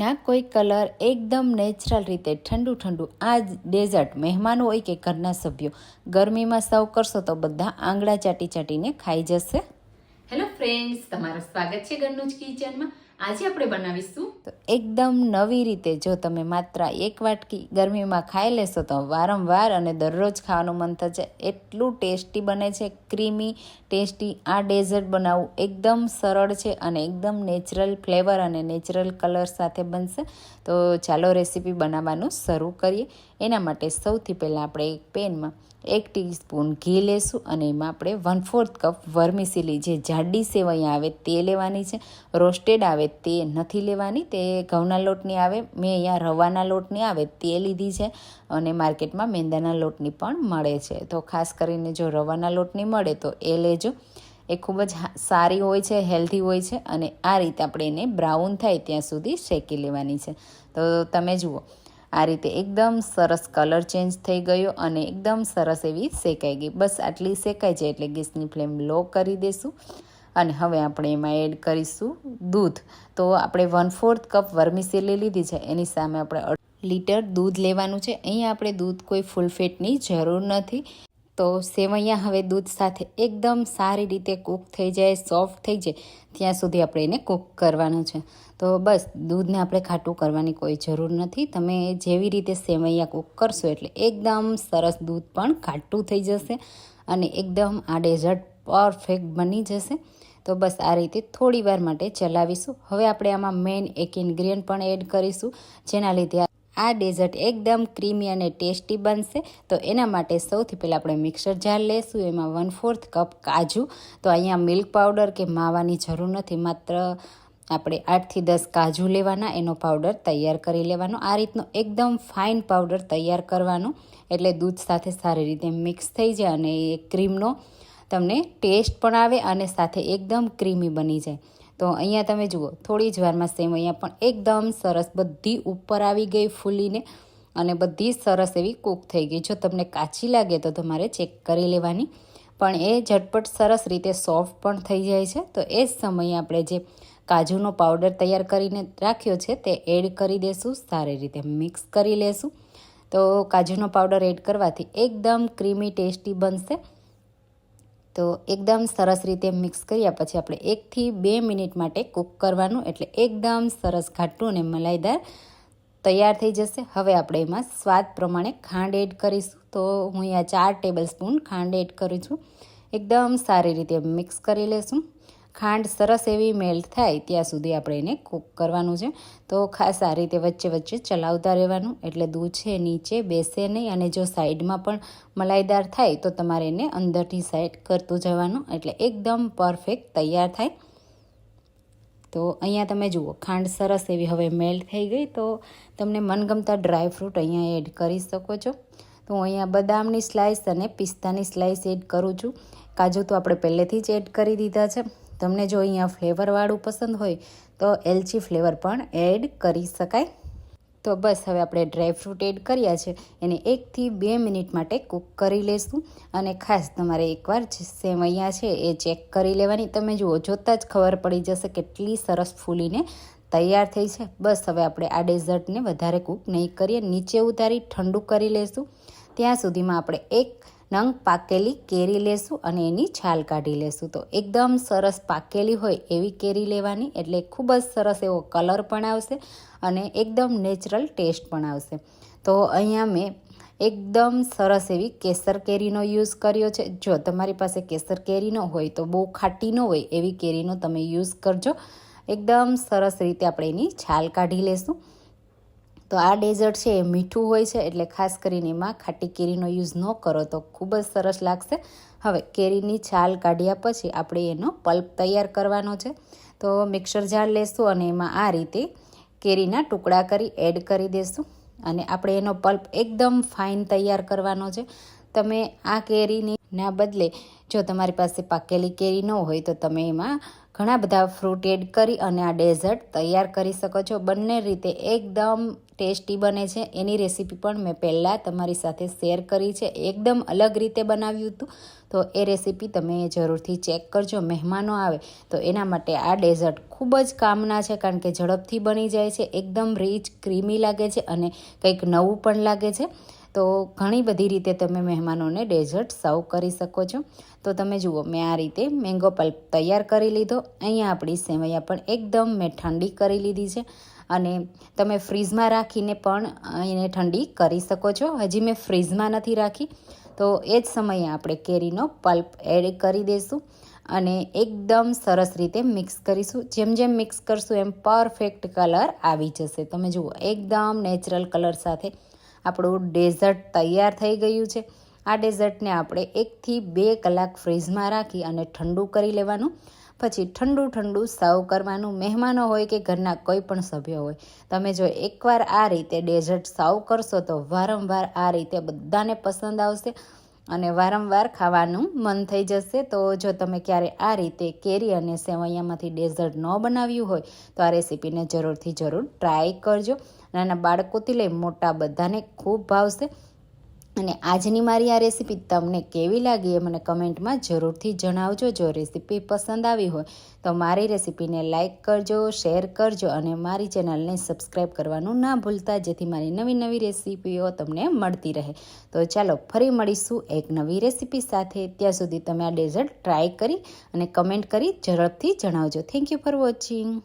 ના, કોઈ કલર એકદમ નેચરલ રીતે ઠંડુ ઠંડુ આ ડેઝર્ટ મહેમાનો હોય કે ઘરના સભ્યો, ગરમીમાં સર્વ કરશો તો બધા આંગળા ચાટી ચાટીને ખાઈ જશે. હેલો ફ્રેન્ડ્સ તમારું સ્વાગત છે ઘરનું જ કિચનમાં આજે આપણે બનાવીશું તો એકદમ નવી રીતે જો તમે માત્ર એક વાટકી ગરમીમાં ખાઈ લેશો તો વારંવાર અને દરરોજ ખાવાનું મન થશે. એટલું ટેસ્ટી બને છે. ક્રીમી, ટેસ્ટી આ ડેઝર્ટ બનાવવું એકદમ સરળ છે અને એકદમ નેચરલ ફ્લેવર અને નેચરલ કલર સાથે બનશે. તો ચાલો રેસીપી બનાવવાનું શરૂ કરીએ. એના માટે સૌથી પહેલાં આપણે એક પેનમાં એક ટીસ્પૂન ઘી લેશું અને એમાં આપણે વન ફોર્થ કપ વર્મિસિલી જે જાડી સેવૈયા આવે તે લેવાની છે. રોસ્ટેડ આવે તે નથી લેવાની, તે ઘઉંના લોટની આવે. મેં અહીંયા રવાના લોટની આવે, તે લીધી છે અને માર્કેટમાં મેંદાના લોટની પણ મળે છે. તો ખાસ કરીને જો રવાના લોટની મળે તો એ લેજો. એ ખૂબ જ સારી હોય છે, હેલ્ધી હોય છે અને આ રીતે આપણે એને બ્રાઉન થાય ત્યાં સુધી શેકી લેવાની છે. તો તમે જુઓ, આ રીતે એકદમ સરસ કલર ચેન્જ થઈ ગયો અને એકદમ સરસ એવી શેકાઈ ગઈ. બસ આટલી શેકાઈ જાય એટલે ગેસની ફ્લેમ લો કરી દઈશું અને હવે આપણે એમાં એડ કરીશું દૂધ. તો આપણે વન ફોર્થ કપ વર્મિસેલી લીધી છે. એની સામે આપણે લીટર દૂધ લેવાનું છે. અહીંયા આપણે દૂધ કોઈ ફૂલ ફેટની જરૂર નથી. તો સેવૈયા હવે દૂધ સાથે એકદમ સારી રીતે કૂક થઈ જાય સોફ્ટ થઈ જાય, ત્યાં સુધી આપણે એને કૂક કરવાનું છે. તો બસ, દૂધને આપણે ખાટું કરવાની કોઈ જરૂર નથી. તમે જેવી રીતે સેવૈયા કૂક કરશો એટલે એકદમ સરસ દૂધ પણ ખાટું થઈ જશે અને એકદમ આ ડેઝર્ટ પરફેક્ટ બની જશે. તો બસ આ રીતે થોડી વાર માટે ચલાવીશું. હવે આપણે આમાં મેઇન એક ઇન્ગ્રીડિયન્ટ પણ એડ કરીશું, જેના લીધે આ ડેઝર્ટ એકદમ ક્રીમી અને ટેસ્ટી બનશે. તો એના માટે સૌથી પહેલાં આપણે મિક્સર જાર લેશું, એમાં વન ફોર્થ કપ કાજુ. તો અહીંયા મિલ્ક પાવડર કે માવાની જરૂર નથી, માત્ર આપણે આઠથી દસ કાજુ લેવાના, એનો પાવડર તૈયાર કરી લેવાનો. આ રીતનો એકદમ ફાઇન પાવડર તૈયાર કરવાનો. એટલે દૂધ સાથે સારી રીતે મિક્સ થઈ જાય અને એ ક્રીમનો તમને ટેસ્ટ પણ આવે અને સાથે એકદમ ક્રીમી બની જાય. તો અહીંયા તમે જુઓ, થોડી જ વારમાં સેમ અહીંયા પણ એકદમ સરસ બધી ઉપર આવી ગઈ ફૂલીને અને બધી સરસ એવી કૂક થઈ ગઈ. જો તમને કાચી લાગે તો તમારે ચેક કરી લેવાની. પણ એ ઝટપટ સરસ રીતે સોફ્ટ પણ થઈ જાય છે. તો એ જ સમયે આપણે જે કાજુનો પાવડર તૈયાર કરીને રાખ્યો છે તે એડ કરી દેશું, સારી રીતે મિક્સ કરી લેશું. તો કાજુનો પાવડર એડ કરવાથી એકદમ ક્રીમી ટેસ્ટી બનશે. તો એકદમ સરસ રીતે મિક્સ કર્યા પછી આપણે એકથી બે મિનિટ માટે કૂક કરવાનું, એટલે એકદમ સરસ ઘાટું અને મલાઈદાર તૈયાર થઈ જશે. હવે આપણે એમાં સ્વાદ પ્રમાણે ખાંડ એડ કરીશું. તો હું અહીંયા ચાર ટેબલ સ્પૂન ખાંડ એડ કરું છું. એકદમ સારી રીતે મિક્સ કરી લેશું. ખાંડ સરસ એવી મેલ્ટ થાય ત્યાં સુધી આપણે એને કૂક કરવાનું છે. તો ખાસ આ રીતે વચ્ચે વચ્ચે ચલાવતા રહેવાનું. એટલે દૂધ છે, નીચે, બેસે નહીં. અને જો સાઈડમાં પણ મલાઈદાર થાય તો તમારે એને અંદરથી સાઈડ કરતું જવાનું. એટલે એકદમ પરફેક્ટ તૈયાર થાય. તો અહીંયા તમે જુઓ, ખાંડ સરસ એવી હવે મેલ્ટ થઈ ગઈ. તો તમને મનગમતા ડ્રાયફ્રૂટ અહીંયા એડ કરી શકો છો. તો હું અહીંયા બદામની સ્લાઇસ અને પિસ્તાની સ્લાઇસ એડ કરું છું. કાજુ તો આપણે પહેલેથી જ એડ કરી દીધા છે. તમને જો અહીંયા ફ્લેવરવાળું પસંદ હોય, તો એલચી ફ્લેવર પણ એડ કરી શકાય. તો બસ હવે આપણે ડ્રાયફ્રૂટ એડ કર્યા છે, એને એકથી બે મિનિટ માટે કૂક કરી લેશું. અને ખાસ તમારે એકવાર જે સેવૈયા છે, એ ચેક કરી લેવાની. તમે જુઓ, જોતાં જ ખબર પડી જશે કેટલી સરસ ફૂલીને તૈયાર થઈ છે. બસ હવે આપણે આ ડેઝર્ટને વધારે કૂક નહીં કરીએ, નીચે ઉતારી ઠંડુ કરી લેશું. ત્યાં સુધીમાં આપણે એક નંગ પાકેલી કેરી લેશું અને એની છાલ કાઢી લેશું. તો એકદમ સરસ પાકેલી હોય એવી કેરી લેવાની, એટલે ખૂબ જ સરસ એવો કલર પણ આવશે અને એકદમ નેચરલ ટેસ્ટ પણ આવશે. તો અહીંયા મેં એકદમ સરસ એવી કેસર કેરીનો યુઝ કર્યો છે. જો તમારી પાસે કેસર કેરી ન હોય તો બહુ ખાટી ન હોય એવી કેરીનો તમે યુઝ કરજો. એકદમ સરસ રીતે આપણે એની છાલ કાઢી લેશું. તો આ ડેઝર્ટ છે એ મીઠું હોય છે એટલે ખાસ કરીને એમાં ખાટી કેરીનો યુઝ ન કરો તો ખૂબ જ સરસ લાગશે. હવે કેરીની છાલ કાઢ્યા પછી આપણે એનો પલ્પ તૈયાર કરવાનો છે. તો મિક્સર જાર લેશું અને એમાં આ રીતે કેરીના ટુકડા કરી એડ કરી દેશું. અને આપણે એનો પલ્પ એકદમ ફાઇન તૈયાર કરવાનો છે. તમે આ કેરીની ના બદલે જો તમારી પાસે પાકેલી કેરી ન હોય તો તમે એમાં ઘણા બધા ફ્રૂટ એડ કરી અને આ ડેઝર્ટ તૈયાર કરી શકો છો. બંને રીતે એકદમ ટેસ્ટી બને છે. એની રેસીપી પણ મેં પહેલાં તમારી સાથે શેર કરી છે. એકદમ અલગ રીતે બનાવ્યું હતું. તો એ રેસીપી તમે જરૂરથી ચેક કરજો, મહેમાનો આવે તો એના માટે આ ડેઝર્ટ ખૂબ જ કામના છે, કારણ કે ઝડપથી બની જાય છે. એકદમ રીચ ક્રીમી લાગે છે અને કંઈક નવું પણ લાગે છે. તો ઘણી બધી રીતે તમે મહેમાનોને ડેઝર્ટ સર્વ કરી શકો છો. તો તમે જુઓ, મેં આ રીતે મેંગો પલ્પ તૈયાર કરી લીધો. અહીંયા આપણી સેવૈયા પણ એકદમ મેં ઠંડી કરી લીધી છે અને તમે ફ્રીઝમાં રાખીને પણ એને ઠંડી કરી શકો છો. હજી મેં ફ્રીઝમાં નથી રાખી. તો એ જ સમયે આપણે કેરીનો પલ્પ એડ કરી દઈશું અને એકદમ સરસ રીતે મિક્સ કરીશું. જેમ જેમ મિક્સ કરશું એમ પરફેક્ટ કલર આવી જશે. તમે જુઓ, એકદમ નેચરલ કલર સાથે આપણું ડેઝર્ટ તૈયાર થઈ ગયું છે. આ ડેઝર્ટને આપણે એકથી બે કલાક ફ્રીઝમાં રાખી અને ઠંડુ કરી લેવાનું. પછી ઠંડુ ઠંડુ સર્વ કરવાનું. મહેમાનો હોય કે ઘરના કોઈ પણ સભ્ય હોય, તમે જો એકવાર આ રીતે ડેઝર્ટ સર્વ કરશો તો વારંવાર આ રીતે બધાને પસંદ આવશે અને વારંવાર ખાવાનું મન થઈ જશે. તો જો તમે ક્યારે આ રીતે કેરી અને સેવૈયામાંથી ડેઝર્ટ ન બનાવ્યું હોય, તો આ રેસીપીને જરૂરથી જરૂર ટ્રાય કરજો. નાના બાળકોથી લઈ મોટા બધાને ખૂબ ભાવશે. અને આજની મારી આ રેસીપી તમને કેવી લાગી એ મને કમેન્ટમાં જરૂરથી જણાવજો. જો રેસીપી પસંદ આવી હોય તો મારી રેસીપીને લાઇક કરજો, શેર કરજો અને મારી ચેનલને સબસ્ક્રાઈબ કરવાનું ના ભૂલતા, જેથી મારી નવી નવી રેસીપીઓ તમને મળતી રહે. તો ચાલો ફરી મળીશું એક નવી રેસીપી સાથે. ત્યાં સુધી તમે આ ડેઝર્ટ ટ્રાય કરી અને કમેન્ટ કરી ઝડપથી જણાવજો. Thank you for watching.